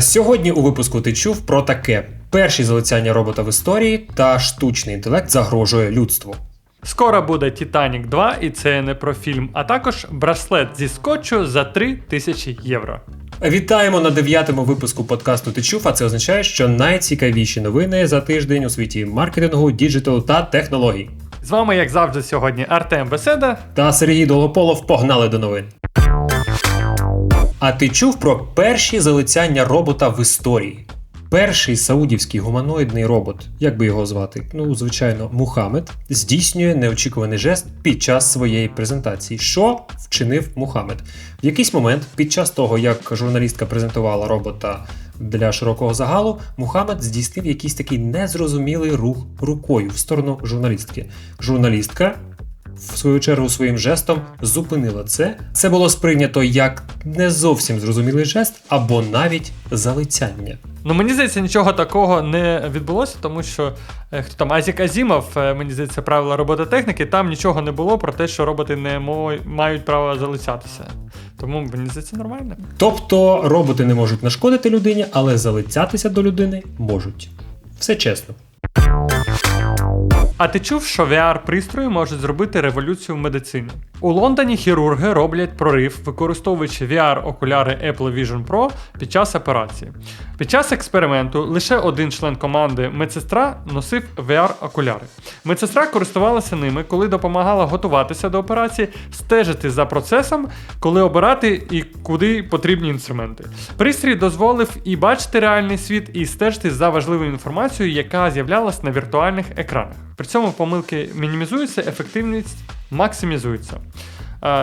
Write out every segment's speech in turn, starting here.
Сьогодні у випуску ти чув про таке: перші залицяння робота в історії та штучний інтелект загрожує людству. Скоро буде Титанік 2, і це не про фільм, а також браслет зі скотчу за 3 тисячі євро. Вітаємо на дев'ятому випуску подкасту Ти чув, а це означає, що найцікавіші новини за тиждень у світі маркетингу, діджиталу та технологій. З вами, як завжди, сьогодні Артем Беседа. Та Сергій Долгополов погнали до новин. А ти чув про перші залицяння робота в історії? Перший саудівський гуманоїдний робот, як би його звати? Ну, звичайно, Мухаммед, здійснює неочікуваний жест під час своєї презентації. Що вчинив Мухаммед? В якийсь момент, під час того, як журналістка презентувала робота для широкого загалу, Мухаммед здійснив якийсь такий незрозумілий рух рукою в сторону журналістки. Журналістка в свою чергу своїм жестом зупинила це. Це було сприйнято як не зовсім зрозумілий жест або навіть залицяння. Ну мені здається, нічого такого не відбулося, тому що е, хто там Азік Азімов, е, мені здається, правила робототехніки, там нічого не було про те, що роботи не мо- мають право залицятися. Тому мені здається нормально. Тобто роботи не можуть нашкодити людині, але залицятися до людини можуть. Все чесно. А ти чув, що VR-пристрої можуть зробити революцію в медицині? У Лондоні хірурги роблять прорив, використовуючи VR-окуляри Apple Vision Pro під час операції. Під час експерименту лише один член команди медсестра носив VR-окуляри. Медсестра користувалася ними, коли допомагала готуватися до операції, стежити за процесом, коли обирати і куди потрібні інструменти. Пристрій дозволив і бачити реальний світ, і стежити за важливою інформацією, яка з'являлась на віртуальних екранах. При цьому помилки мінімізуються, ефективність максимізується.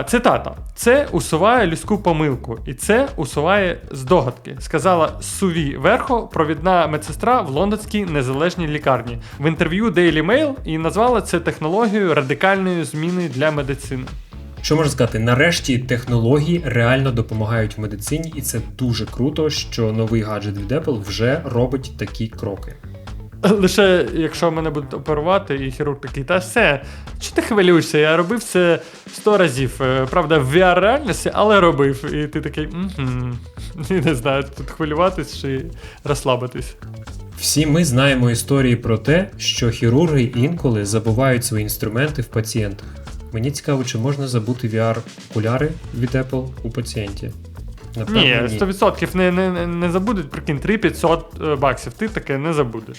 Цитата: це усуває людську помилку, і це усуває здогадки, сказала Суві Верхо, провідна медсестра в лондонській незалежній лікарні в інтерв'ю Daily Mail і назвала це технологією радикальної зміни для медицини. Що можна сказати, нарешті технології реально допомагають в медицині, і це дуже круто, що новий гаджет від Apple вже робить такі кроки. Лише якщо мене будуть оперувати, і хірург такий, та все, чи ти хвилюєшся? Я робив це 100 разів. Е, Правда, в VR реальності, але робив. І ти такий, угу. І не знаю, тут хвилюватись чи розслабитись. Всі ми знаємо історії про те, що хірурги інколи забувають свої інструменти в пацієнтах. Мені цікаво, чи можна забути VR-окуляри від Apple у пацієнті. Напевно, Ні, 100% не, не, не- не забудуть, прикинь, 3500 е, баксів. Ти таке не забудеш.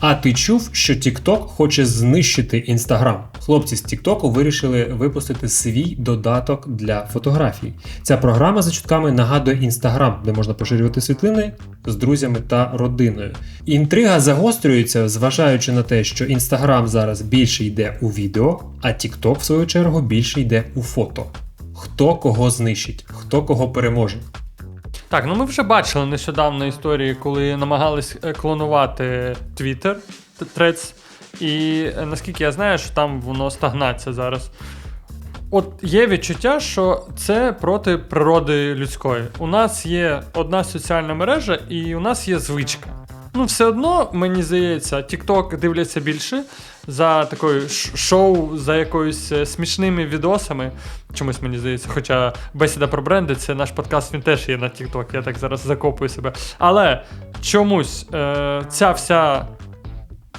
А ти чув, що TikTok хоче знищити Instagram? Хлопці з TikTok вирішили випустити свій додаток для фотографій. Ця програма за чутками нагадує Instagram, де можна поширювати світлини з друзями та родиною. Інтрига загострюється, зважаючи на те, що Instagram зараз більше йде у відео, а TikTok, в свою чергу, більше йде у фото. Хто кого знищить, хто кого переможе. Так, ну ми вже бачили нещодавно історії, коли намагались е, клонувати Twitter, Threads, і е, наскільки я знаю, що там воно стагнація зараз. От є відчуття, що це проти природи людської. У нас є одна соціальна мережа, і у нас є звичка. Ну, все одно, мені здається, TikTok дивляться більше за такою шоу, за якоюсь е, смішними відосами. Чомусь мені здається, хоча бесіда про бренди, це наш подкаст, він теж є на TikTok, я так зараз закопую себе. Але чомусь е, ця вся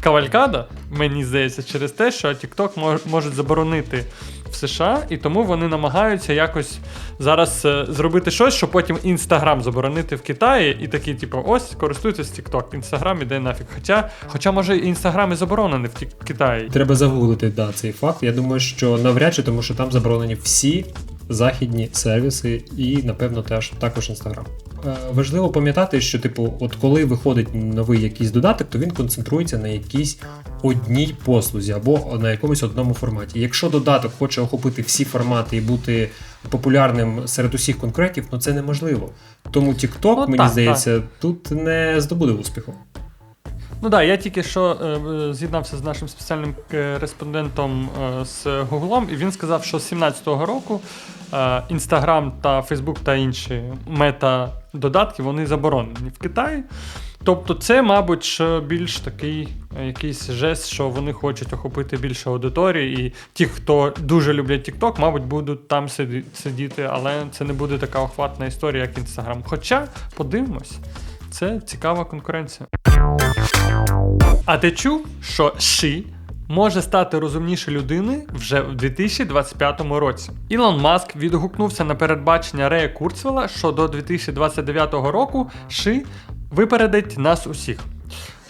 кавалькада, мені здається, через те, що TikTok мож, можуть заборонити в США, і тому вони намагаються якось зараз е, зробити щось, щоб потім Інстаграм заборонити в Китаї, і такі, типу, ось користуйтесь TikTok, Інстаграм іде нафіг. Хоча, хоча може, Інстаграм і заборонений в Китаї. Треба загуглити да, цей факт. Я думаю, що навряд чи, тому що там заборонені всі західні сервіси і, напевно, теж також Інстаграм. Е, важливо пам'ятати, що, типу, от коли виходить новий якийсь додаток, то він концентрується на якійсь одній послузі або на якомусь одному форматі. Якщо додаток хоче охопити всі формати і бути популярним серед усіх конкурентів, ну це неможливо. Тому TikTok, Ну, мені так, здається, тут не здобуде успіху. Ну так, я тільки що е, е, з'єднався з нашим спеціальним е, кореспондентом е, з Гуглом, і він сказав, що з 17-го року Інстаграм та Фейсбук та інші мета додатки вони заборонені в Китаї. Тобто, це, мабуть, більш такий е, якийсь жест, що вони хочуть охопити більше аудиторії, і ті, хто дуже люблять TikTok, мабуть, будуть там сидіти, але це не буде така охватна історія, як Instagram. Хоча, подивимось, це цікава конкуренція. А ти чув, що Ши може стати розумніше людини вже в 2025 році? Ілон Маск відгукнувся на передбачення Рея Курцвела, що до 2029 року Ши випередить нас усіх.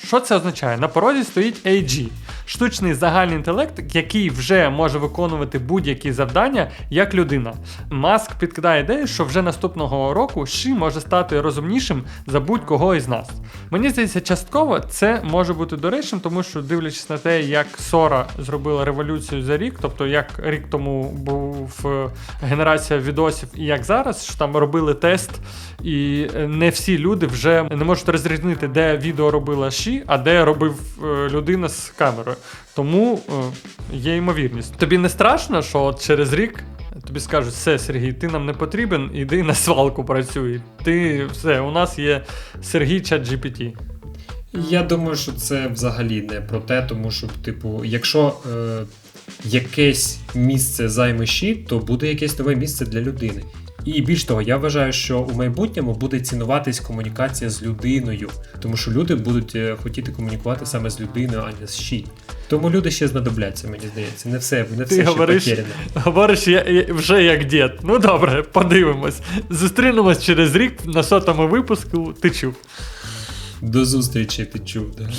Що це означає? На порозі стоїть AG – штучний загальний інтелект, який вже може виконувати будь-які завдання як людина. Маск підкидає ідею, що вже наступного року Ши може стати розумнішим за будь-кого із нас. Мені здається, частково це може бути доречним, тому що дивлячись на те, як Сора зробила революцію за рік, тобто як рік тому був е, генерація відосів, і як зараз, що там робили тест, і е, не всі люди вже не можуть розрізнити, де відео робила Ші, а де робив е, людина з камерою. Тому е, є ймовірність. Тобі не страшно, що через рік. Тобі скажуть, все, Сергій, ти нам не потрібен, іди на свалку працюй. Ти все, у нас є Сергій чат GPT. Я думаю, що це взагалі не про те, тому що, типу, якщо е, якесь місце займе щит, то буде якесь нове місце для людини. І більш того, я вважаю, що у майбутньому буде цінуватись комунікація з людиною, тому що люди будуть е, хотіти комунікувати саме з людиною, а не з щит. Тому люди ще знадобляться, мені здається. Не все, не все Ти ще говориш, потеряно. говориш я, я- вже як дід. Ну добре, подивимось. Зустрінемось через рік на сотому випуску. Ти чув. До зустрічі, ти чув. Да?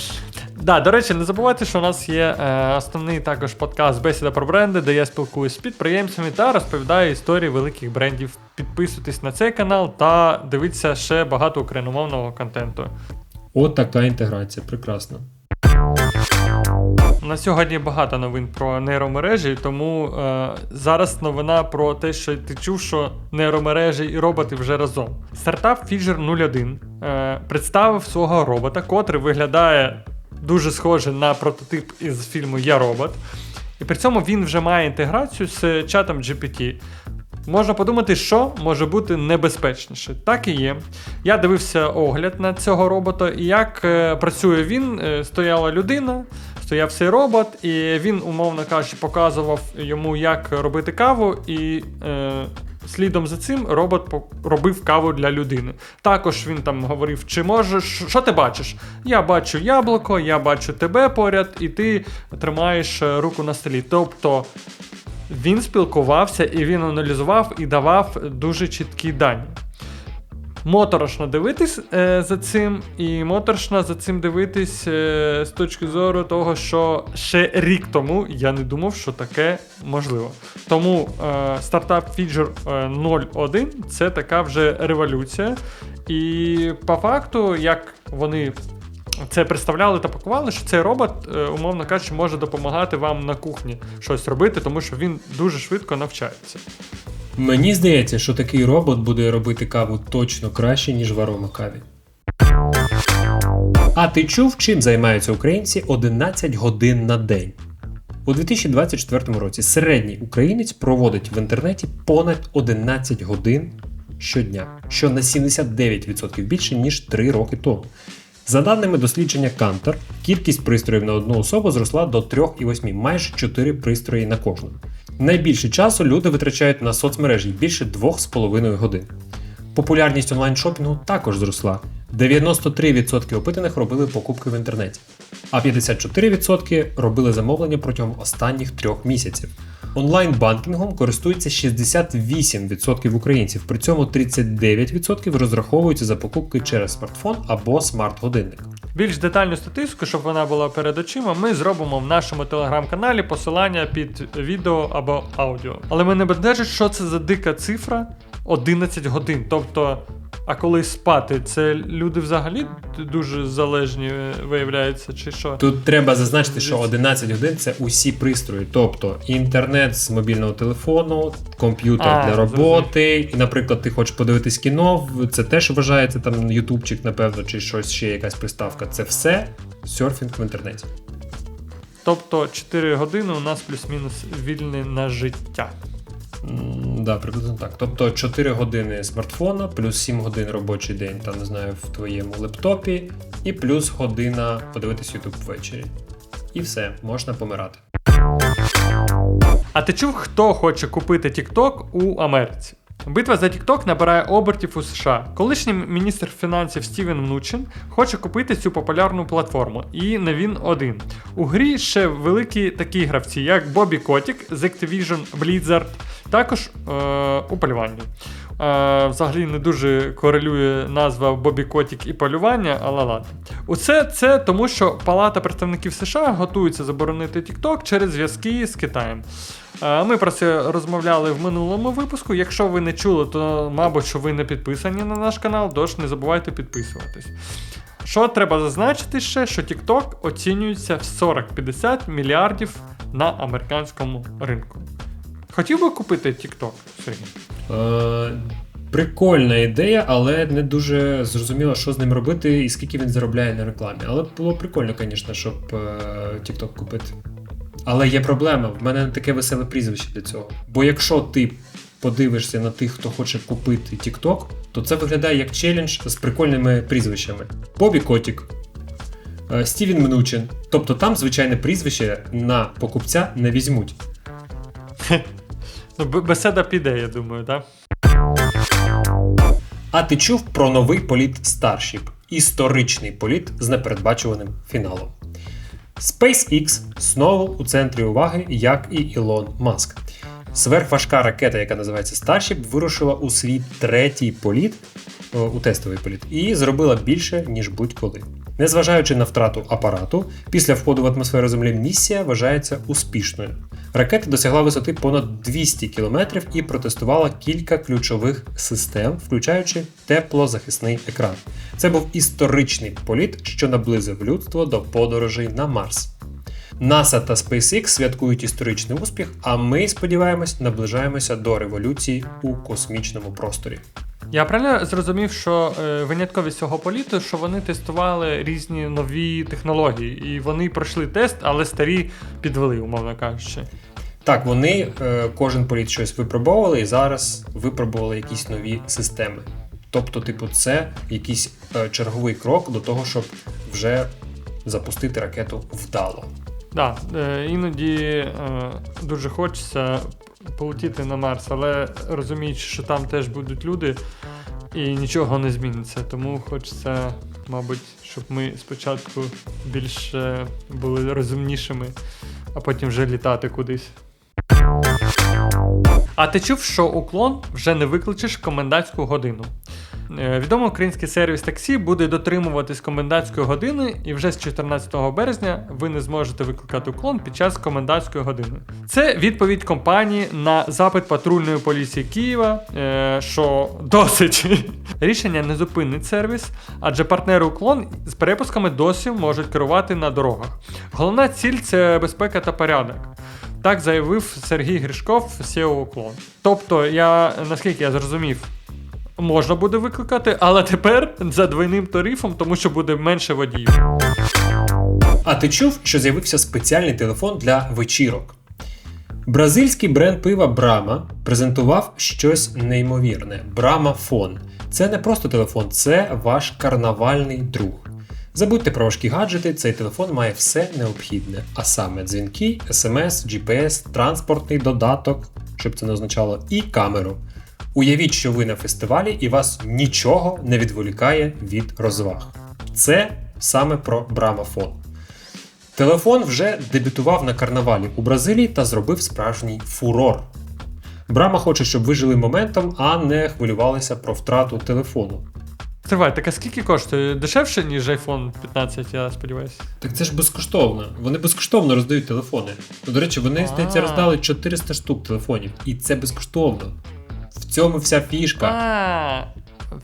Да, до речі, не забувайте, що у нас є е, основний також подкаст Бесіда про бренди, де я спілкуюся з підприємцями та розповідаю історії великих брендів. Підписуйтесь на цей канал та дивіться ще багато україномовного контенту. От така інтеграція, прекрасно. На сьогодні багато новин про нейромережі, тому е, зараз новина про те, що ти чув, що нейромережі і роботи вже разом. Стартап Fisher 01 е, представив свого робота, котрий виглядає дуже схоже на прототип із фільму Я робот. І при цьому він вже має інтеграцію з чатом GPT. Можна подумати, що може бути небезпечніше. Так і є. Я дивився огляд на цього робота, і як е, працює він, Е, стояла людина, стояв цей робот, і він, умовно кажучи, показував йому, як робити каву, і е, слідом за цим робот робив каву для людини. Також він там говорив, чи можеш, що ти бачиш? Я бачу яблуко, я бачу тебе поряд, і ти тримаєш е, руку на столі. Тобто він спілкувався і він аналізував і давав дуже чіткі дані. Моторошно дивитись е, за цим, і моторошно за цим дивитись е, з точки зору того, що ще рік тому я не думав, що таке можливо. Тому е, стартап е, 01 це така вже революція. І по факту, як вони це представляли та пакували, що цей робот, умовно кажучи, може допомагати вам на кухні щось робити, тому що він дуже швидко навчається. Мені здається, що такий робот буде робити каву точно краще, ніж в аромакаві. А ти чув, чим займаються українці 11 годин на день? У 2024 році середній українець проводить в інтернеті понад 11 годин щодня, що на 79% більше, ніж 3 роки тому. За даними дослідження Кантор, кількість пристроїв на одну особу зросла до 3,8, майже 4 пристрої на кожну. Найбільше часу люди витрачають на соцмережі більше 2,5 годин. Популярність онлайн-шопінгу також зросла. 93% опитаних робили покупки в інтернеті, а 54% робили замовлення протягом останніх трьох місяців. Онлайн-банкінгом користується 68% українців, при цьому 39% розраховуються за покупки через смартфон або смарт-годинник. Більш детальну статистику, щоб вона була перед очима, ми зробимо в нашому телеграм-каналі посилання під відео або аудіо. Але мене бентежить, що це за дика цифра 11 годин. Тобто, а коли спати, це люди взагалі дуже залежні е, виявляються, чи що? Тут треба зазначити, що 11 годин це усі пристрої, тобто інтернет з мобільного телефону, комп'ютер А, для роботи. І, наприклад, ти хочеш подивитись кіно, це теж вважається там ютубчик, напевно, чи щось ще якась приставка. Це все серфінг в інтернеті. Тобто 4 години у нас плюс-мінус вільне на життя. М, Да, приблизно так. Тобто 4 години смартфона, плюс 7 годин робочий день, там не знаю, в твоєму лептопі, і плюс година подивитись YouTube ввечері. І все, можна помирати. А ти чув, хто хоче купити TikTok у Америці? Битва за TikTok набирає обертів у США. Колишній міністр фінансів Стівен Мнучин хоче купити цю популярну платформу, і не він один. У грі ще великі такі гравці, як Бобі Котік з Activision Blizzard, також е- у полюванні. Е, взагалі не дуже корелює назва Бобі Котік і полювання, але ладно. Усе це тому, що Палата представників США готується заборонити TikTok через зв'язки з Китаєм. Ми про це розмовляли в минулому випуску. Якщо ви не чули, то мабуть, що ви не підписані на наш канал, тож не забувайте підписуватись. Що треба зазначити ще, що TikTok оцінюється в 40-50 мільярдів на американському ринку. Хотів би купити TikTok, Сергій? Е, прикольна ідея, але не дуже зрозуміло, що з ним робити і скільки він заробляє на рекламі. Але було прикольно, звісно, щоб е, TikTok купити. Але є проблема, в мене не таке веселе прізвище для цього. Бо якщо ти подивишся на тих, хто хоче купити TikTok, то це виглядає як челендж з прикольними прізвищами. Бобі Котік, е, Стівен Мнучин. Тобто там звичайне прізвище на покупця не візьмуть. Ну, беседа піде, я думаю, так? А ти чув про новий політ Starship? Історичний політ з непередбачуваним фіналом. SpaceX знову у центрі уваги, як і Ілон Маск. Сверхважка ракета, яка називається Starship, вирушила у свій третій політ, у тестовий політ, і зробила більше, ніж будь-коли. Незважаючи на втрату апарату, після входу в атмосферу Землі місія вважається успішною. Ракета досягла висоти понад 200 км і протестувала кілька ключових систем, включаючи теплозахисний екран. Це був історичний політ, що наблизив людство до подорожей на Марс. NASA та SpaceX святкують історичний успіх, а ми, сподіваємось, наближаємося до революції у космічному просторі. Я правильно зрозумів, що е, винятковість цього політу, що вони тестували різні нові технології, і вони пройшли тест, але старі підвели, умовно кажучи. Так, вони е, кожен політ щось випробовували і зараз випробували якісь нові системи. Тобто, типу, це якийсь е, черговий крок до того, щоб вже запустити ракету вдало. Так, е, іноді дуже хочеться полетіти на Марс, але розуміючи, що там теж будуть люди і нічого не зміниться. Тому хочеться, мабуть, щоб ми спочатку більш е, були розумнішими, а потім вже літати кудись. А ти чув, що уклон вже не викличеш комендантську годину? Е, Відомий український сервіс таксі буде дотримуватись комендантської години, і вже з 14 березня ви не зможете викликати уклон під час комендантської години. Це відповідь компанії на запит патрульної поліції Києва, е, що досить рішення не зупинить сервіс, адже партнери уклон з перепусками досі можуть керувати на дорогах. Головна ціль це безпека та порядок. Так заявив Сергій Гришков, SEO Уклон. Тобто, я наскільки я зрозумів, можна буде викликати, але тепер за двойним тарифом, тому що буде менше водіїв. А ти чув, що з'явився спеціальний телефон для вечірок? Бразильський бренд пива Brahma презентував щось неймовірне Brahma Це не просто телефон, це ваш карнавальний друг. Забудьте про важкі гаджети, цей телефон має все необхідне, а саме дзвінки, SMS, GPS, транспортний додаток, щоб це не означало, і камеру. Уявіть, що ви на фестивалі і вас нічого не відволікає від розваг. Це саме про Брамафон. Телефон вже дебютував на карнавалі у Бразилії та зробив справжній фурор. Брама хоче, щоб ви жили моментом, а не хвилювалися про втрату телефону. Тривай, так а скільки коштує? Дешевше, ніж iPhone 15, я сподіваюся. Так це ж безкоштовно. Вони безкоштовно роздають телефони. До речі, вони, здається, роздали 400 штук телефонів. І це безкоштовно. Цьому вся фішка. А,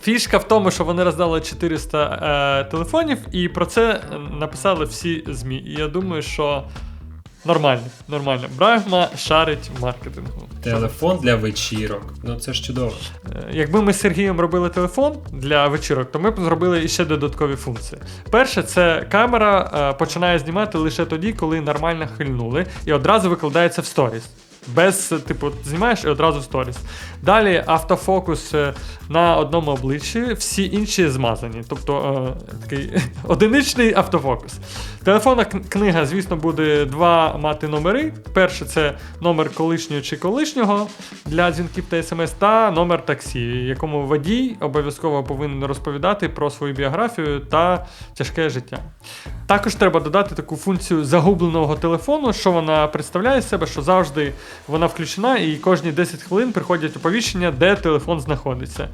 фішка в тому, що вони роздали 400 е, телефонів, і про це написали всі ЗМІ. І я думаю, що нормально, нормально. Брагма шарить в маркетингу. Телефон для вечірок. Ну це ж чудово. Е, Якби ми з Сергієм робили телефон для вечірок, то ми б зробили іще додаткові функції. Перше, це камера е, починає знімати лише тоді, коли нормально хильнули, і одразу викладається в сторіс. Без, типу, знімаєш і одразу сторіс. Далі автофокус е, на одному обличчі, всі інші змазані. Тобто е, такий одиничний автофокус. Телефонна книга, звісно, буде два мати номери. Перше це номер колишнього чи колишнього для дзвінків та смс, та номер таксі, якому водій обов'язково повинен розповідати про свою біографію та тяжке життя. Також треба додати таку функцію загубленого телефону, що вона представляє себе, що завжди вона включена, і кожні 10 хвилин приходять оповіщення, де телефон знаходиться.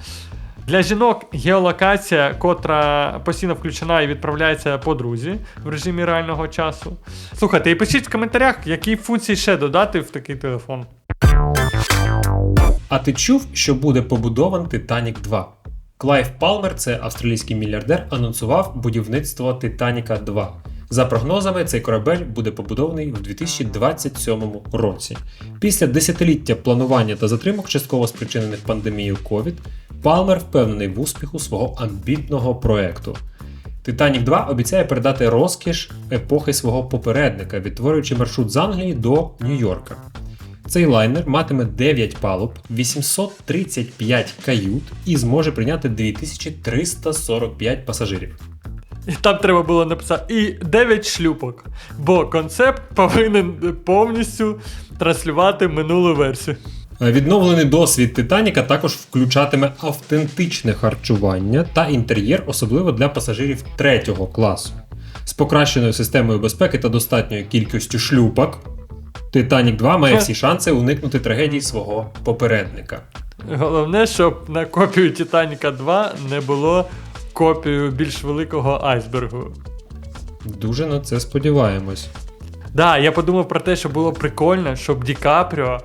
Для жінок геолокація, котра постійно включена і відправляється подрузі в режимі реального часу. Слухайте, і пишіть в коментарях, які функції ще додати в такий телефон. А ти чув, що буде побудований Титанік 2? Клайв Палмер, це австралійський мільярдер, анонсував будівництво Титаніка 2. За прогнозами, цей корабель буде побудований в 2027 році. Після десятиліття планування та затримок, частково спричинених пандемією COVID, Палмер впевнений в успіху свого амбітного проекту. Титанік 2 обіцяє передати розкіш епохи свого попередника, відтворюючи маршрут з Англії до Нью-Йорка. Цей лайнер матиме 9 палуб, 835 кают і зможе прийняти 2345 пасажирів. І там треба було написати і 9 шлюпок, бо концепт повинен повністю транслювати минулу версію. Е, Відновлений досвід Титаніка також включатиме автентичне харчування та інтер'єр, особливо для пасажирів третього класу. З покращеною системою безпеки та достатньою кількістю шлюпок. Титанік 2 має всі шанси уникнути трагедії свого попередника. Головне, щоб на копію Титаніка 2 не було копію більш великого айсбергу. Дуже на це сподіваємось. Да, я подумав про те, що було прикольно, щоб Ді Капріо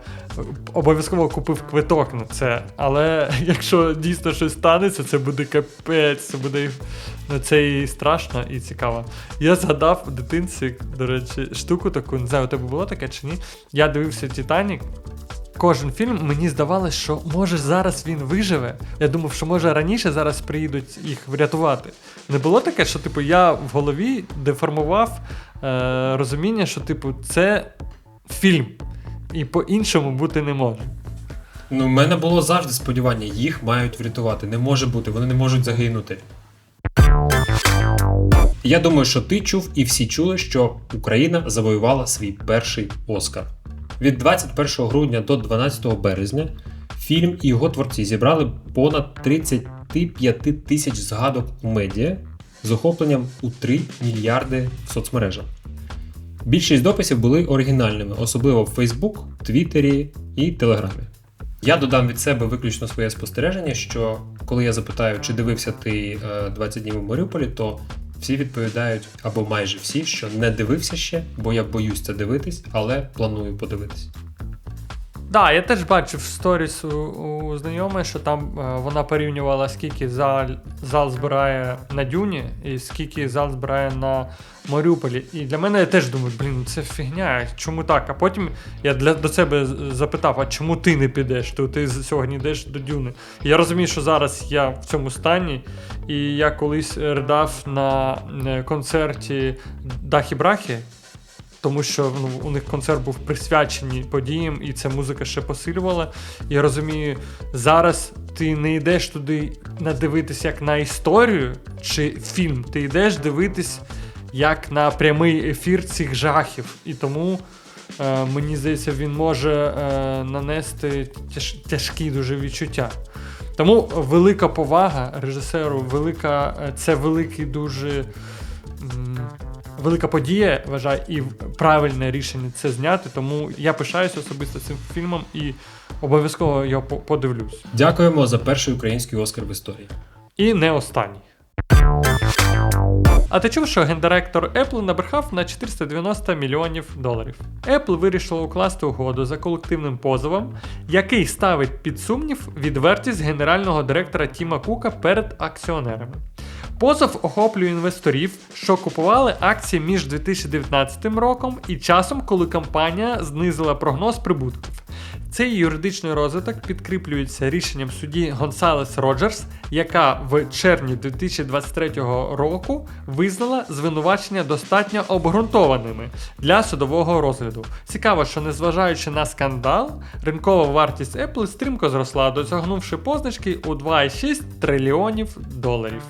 обов'язково купив квиток на це. Але якщо дійсно щось станеться, це буде капець, це буде ну, це і страшно, і цікаво. Я згадав в дитинці, до речі, штуку таку, не знаю, у тебе було таке чи ні. Я дивився Титанік. Кожен фільм мені здавалося, що може зараз він виживе. Я думав, що може раніше зараз приїдуть їх врятувати. Не було таке, що типу я в голові деформував е, розуміння, що типу це фільм, і по-іншому бути не може. Ну, в мене було завжди сподівання, їх мають врятувати. Не може бути, вони не можуть загинути. Я думаю, що ти чув і всі чули, що Україна завоювала свій перший Оскар. Від 21 грудня до 12 березня фільм і його творці зібрали понад 35 тисяч згадок у медіа з охопленням у 3 мільярди в соцмережах. Більшість дописів були оригінальними, особливо в Facebook, Твіттері і Телеграмі. Я додам від себе виключно своє спостереження, що коли я запитаю, чи дивився ти е, 20 днів у Маріуполі, то всі відповідають, або майже всі, що не дивився ще, бо я боюсь це дивитись, але планую подивитись. Да, я теж бачив сторіс у, у знайомої, що там е, вона порівнювала, скільки зал, зал збирає на Дюні і скільки зал збирає на Маріуполі. І для мене я теж думаю, блін, це фігня, чому так? А потім я для, до себе запитав, а чому ти не підеш? То ти сьогодні йдеш до Дюни. І я розумію, що зараз я в цьому стані, і я колись ридав на е, концерті Дахі Брахі. Тому що ну, у них концерт був присвячений подіям, і ця музика ще посилювала. Я розумію, зараз ти не йдеш туди надивитись як на історію чи фільм, ти йдеш дивитись як на прямий ефір цих жахів. І тому е, мені здається, він може е, нанести тяж, тяжкі дуже відчуття. Тому велика повага режисеру, велика, е, це великий дуже. Велика подія, вважаю, і правильне рішення це зняти. Тому я пишаюся особисто цим фільмом і обов'язково його подивлюсь. Дякуємо за перший український Оскар в історії. І не останній. А ти чув, що гендиректор Apple набрехав на 490 мільйонів доларів? Apple вирішила укласти угоду за колективним позовом, який ставить під сумнів відвертість генерального директора Тіма Кука перед акціонерами. Позов охоплює інвесторів, що купували акції між 2019 роком і часом, коли компанія знизила прогноз прибутків. Цей юридичний розвиток підкріплюється рішенням судді Гонсалес Роджерс, яка в червні 2023 року визнала звинувачення достатньо обґрунтованими для судового розгляду. Цікаво, що незважаючи на скандал, ринкова вартість Apple стрімко зросла, досягнувши позначки у 2,6 трильйонів доларів.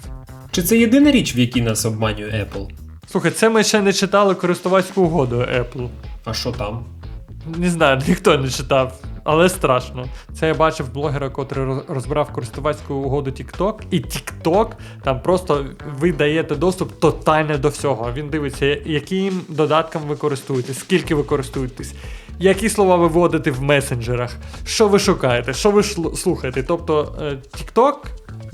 Чи це єдина річ, в якій нас обманює Apple? Слухай, це ми ще не читали користувацьку угоду Apple. А що там? Не знаю, ніхто не читав, але страшно. Це я бачив блогера, котрий розбирав користувацьку угоду TikTok, і TikTok там просто ви даєте доступ тотально до всього. Він дивиться, яким додатком ви користуєтесь, скільки ви користуєтесь, які слова ви вводите в месенджерах, що ви шукаєте, що ви слухаєте. Тобто е, TikTok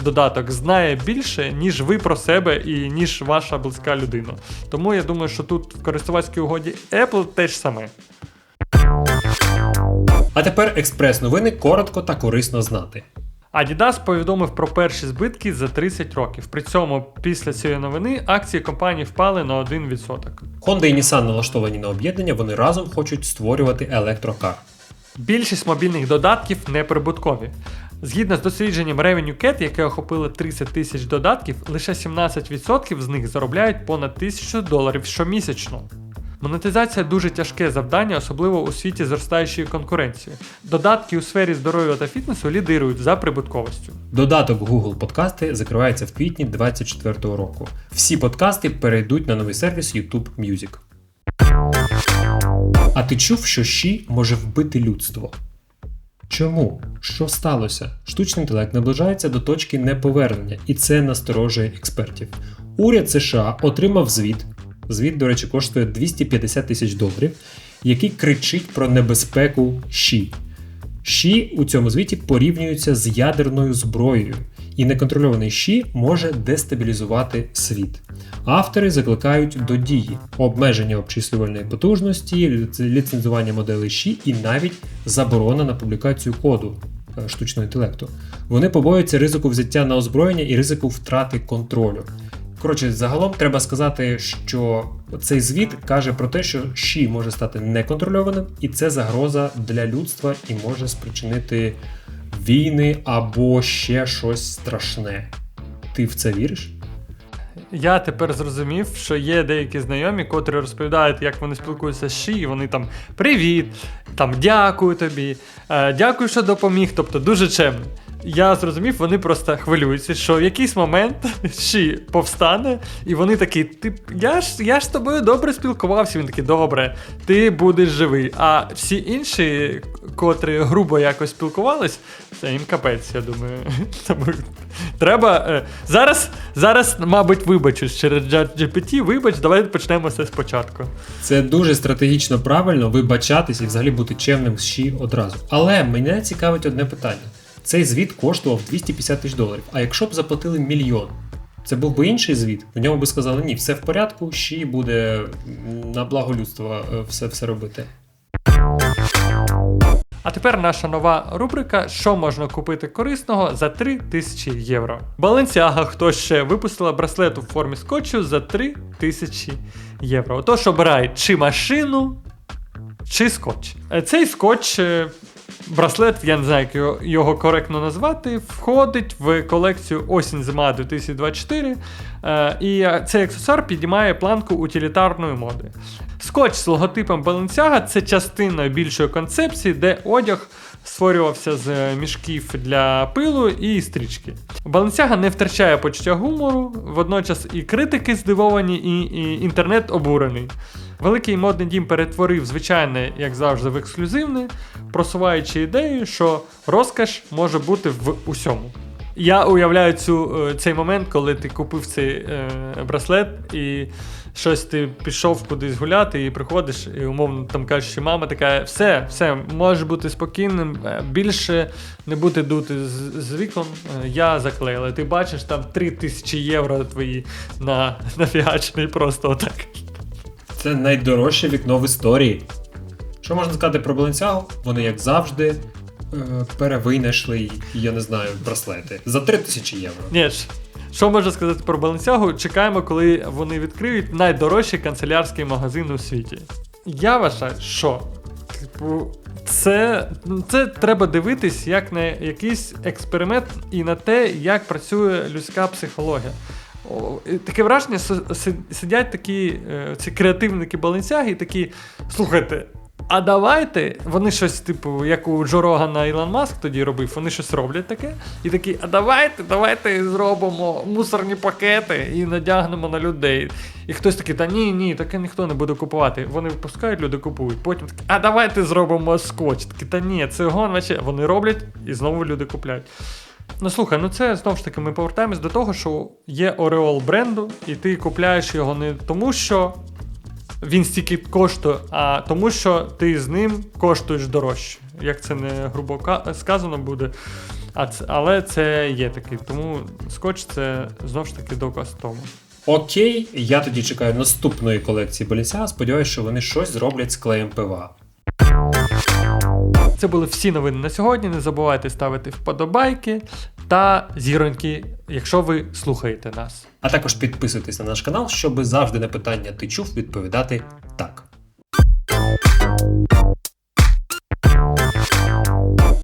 додаток знає більше, ніж ви про себе і ніж ваша близька людина. Тому я думаю, що тут в користувацькій угоді Apple теж саме. А тепер експрес-новини коротко та корисно знати. Adidas повідомив про перші збитки за 30 років. При цьому після цієї новини акції компанії впали на 1%. Honda і Nissan налаштовані на об'єднання, вони разом хочуть створювати електрокар. Більшість мобільних додатків неприбуткові. Згідно з дослідженням Revenue Cat, яке охопило 30 тисяч додатків, лише 17% з них заробляють понад 1000 доларів щомісячно. Монетизація дуже тяжке завдання, особливо у світі зростаючої конкуренції. Додатки у сфері здоров'я та фітнесу лідирують за прибутковістю. Додаток Google Подкасти закривається в квітні 2024 року. Всі подкасти перейдуть на новий сервіс YouTube Music. А ти чув, що щі може вбити людство? Чому? Що сталося? Штучний інтелект наближається до точки неповернення, і це насторожує експертів. Уряд США отримав звіт. Звіт, до речі, коштує 250 тисяч доларів, який кричить про небезпеку щі. Щі у цьому звіті порівнюються з ядерною зброєю, і неконтрольований щі може дестабілізувати світ. Автори закликають до дії, обмеження обчислювальної потужності, ліцензування моделей щі і навіть заборона на публікацію коду е, штучного інтелекту. Вони побоюються ризику взяття на озброєння і ризику втрати контролю. Коротше, загалом треба сказати, що цей звіт каже про те, що щі може стати неконтрольованим, і це загроза для людства і може спричинити війни або ще щось страшне. Ти в це віриш? Я тепер зрозумів, що є деякі знайомі, котрі розповідають, як вони спілкуються з Ші, і вони там привіт, там дякую тобі, е, дякую, що допоміг. Тобто дуже чемно. Я зрозумів, вони просто хвилюються, що в якийсь момент Ші повстане, і вони такі, ти я ж я ж з тобою добре спілкувався. Він такий, добре, ти будеш живий. А всі інші, котрі грубо якось спілкувались, це їм капець, я думаю. Тому треба. е, Зараз, зараз, мабуть, вибачусь через GPT, вибач, давай почнемо все спочатку. Це дуже стратегічно правильно вибачатись і взагалі бути чемним з щі одразу. Але мене цікавить одне питання: цей звіт коштував 250 тисяч доларів. А якщо б заплатили мільйон? Це був би інший звіт. В ньому би сказали, ні, все в порядку, щі буде на благо людства е, все, все робити. А тепер наша нова рубрика Що можна купити корисного за 3 тисячі євро. Balenciaga, хто ще випустила браслет у формі скотчу за 3 тисячі євро. Отож обирай чи машину, чи скотч. Е, Цей скотч. Браслет, я не знаю, як його, коректно назвати, входить в колекцію осінь-зима 2024. Е, і цей аксесуар піднімає планку утилітарної моди. Скотч з логотипом Balenciaga – це частина більшої концепції, де одяг створювався з е, мішків для пилу і стрічки. Balenciaga не втрачає почуття гумору, водночас і критики здивовані, і, і інтернет обурений. Великий модний дім перетворив звичайне, як завжди, в ексклюзивне, просуваючи ідею, що розкаш може бути в усьому. Я уявляю цю, е, цей момент, коли ти купив цей е, браслет і щось ти пішов кудись гуляти і приходиш, і умовно там кажеш, що мама така, все, все, можеш бути спокійним, е, більше не бути дути з, з вікон, е, я заклеїла. Ти бачиш там 3000 євро твої на, нафігачені просто отак. Це найдорожче вікно в історії. Що можна сказати про Balenciaga? Вони, як завжди, е, перевинайшли, я не знаю, браслети за 3000 євро. Ні, що можна сказати про Balenciaga? Чекаємо, коли вони відкриють найдорожчий канцелярський магазин у світі. Я вважаю, що типу, Це, це треба дивитись як на якийсь експеримент і на те, як працює людська психологія. І Таке враження, сидять такі е, ці креативники баленсяги і такі, слухайте. А давайте, вони щось, типу, як у Джо Рогана Ілон Маск тоді робив, вони щось роблять таке. І такі, а давайте, давайте зробимо мусорні пакети і надягнемо на людей. І хтось такий, та ні, ні, таке ніхто не буде купувати. Вони випускають, люди купують. Потім такі, а давайте зробимо скотч. Такі, та ні, це гон. Вони роблять і знову люди купляють. Ну слухай, ну це знову ж таки ми повертаємось до того, що є ореол бренду, і ти купляєш його не тому, що він стільки коштує, а тому, що ти з ним коштуєш дорожче. Як це не грубо сказано буде. А це, але це є такий. Тому скотч це знову ж таки доказ тому. Окей, я тоді чекаю наступної колекції Balenciaga, Сподіваюсь, що вони щось зроблять з клеєм ПВА. Це були всі новини на сьогодні. Не забувайте ставити вподобайки та зіроньки, якщо ви слухаєте нас. А також підписуйтесь на наш канал, щоб завжди на питання ти чув відповідати так.